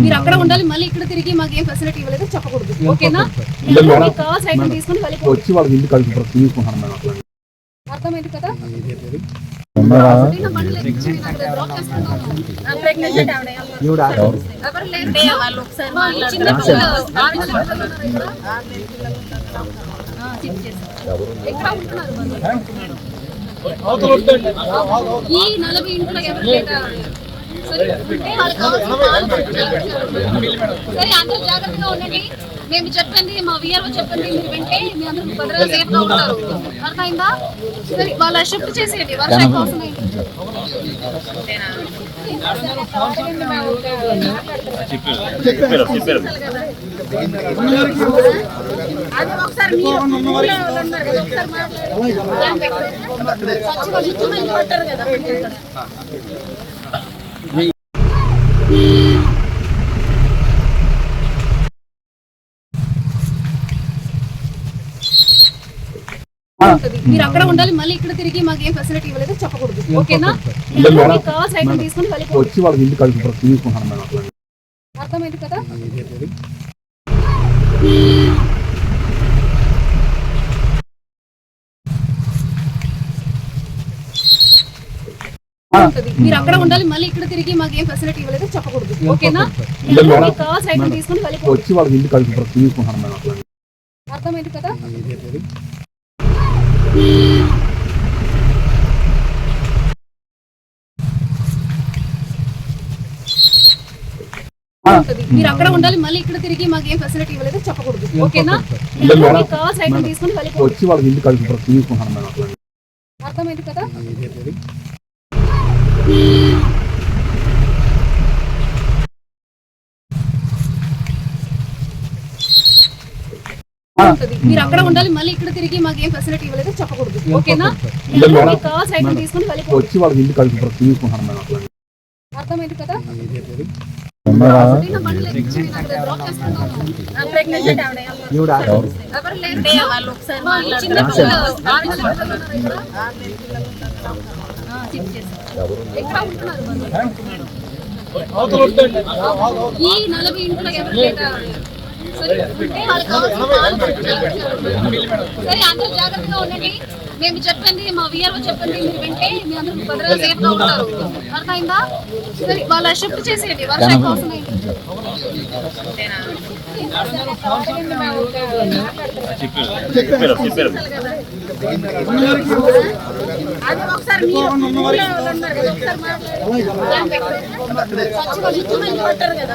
మీరు అక్కడ ఉండాలి మళ్ళీ ఇక్కడ తిరిగి మాకు ఏం ఫెసిలిటీ ఇవ్వలేదు చెప్పకూడదు. ఓకేనా? తీసుకుని వచ్చి ఇల్లు కలిసి తీసుకుంటాను మేడం అట్లా. అర్థమైంది కదా? ఈ నలభై ఇంట్లో ఎవరు? సరే, అందరూ జాగ్రత్తగా ఉండండి. మేము చెప్పండి మా విఆర్ఓ చెప్పండి మీరు వింటే మీ అందరూ భద్రత సేఫ్గా ఉంటారు. అర్థమైందా? సరే వాళ్ళ షిఫ్ట్ చేసేయండి వర్షం వస్తున్నాయి. అది ఒకసారి మీరు ఉన్నారు కదా, ఒకసారి కదా మీరు అక్కడ ఉండాలి మళ్ళీ ఇక్కడ తిరిగి మాకు ఏం ఫెసిలిటీ ఇవ్వలేదు చెప్పకూడదు. ఓకేనా కావాల్సిన ఐటమ్ తీసుకుని వెళ్ళిపోండి. వచ్చి వాళ్ళకి అర్థమైంది కదా. మీరు అక్కడ ఉండాలి మళ్ళీ ఇక్కడ తిరిగి మాకు ఏం ఫెసిలిటీ ఇవ్వలేదు చెప్పకూడదు. ఓకేనా కావాల్సిన ఐటమ్ తీసుకుని వచ్చి వాళ్ళకి ఇల్లు కలిసి తీసుకుంటాను మేడం అట్లా. అర్థమైంది కదా. మీరు అక్కడ ఉండాలి మళ్ళీ ఇక్కడ తిరిగి మాకు ఏం ఫెసిలిటీ ఇవ్వలేదు చెప్పకూడదు. ఓకేనా కావాల్సిన ఐటమ్ తీసుకుని వచ్చి వాళ్ళకి తీసుకుంటాను మేడం అర్థమైంది కదా? మీరు అక్కడ ఉండాలి మళ్ళీ ఇక్కడ తిరిగి మాకు ఏం ఫెసిలిటీ ఇవ్వలేదు చెప్పకూడదు. ఓకేనా? తీసుకుని వచ్చి వాళ్ళకి ఇల్లు కలిసి తీసుకుంటాను మేడం అట్లా అర్థమైంది కదా? ఈ వాళ్ళు? నలభై ఇంట్లో ఎవరు? సరే, అందరూ జాగ్రత్తగా ఉండండి మేము చెప్పండి. మా విఆర్ఓ చెప్పండి మీరు వింటే మీ అందరూ భద్రత సేఫ్గా ఉంటారు అర్థమైందా సరే వాళ్ళ షిఫ్ట్ చేసేయండి వర్షం కోసం అది ఒకసారి మీరు ఉన్నారు కదా, ఒకసారి కదా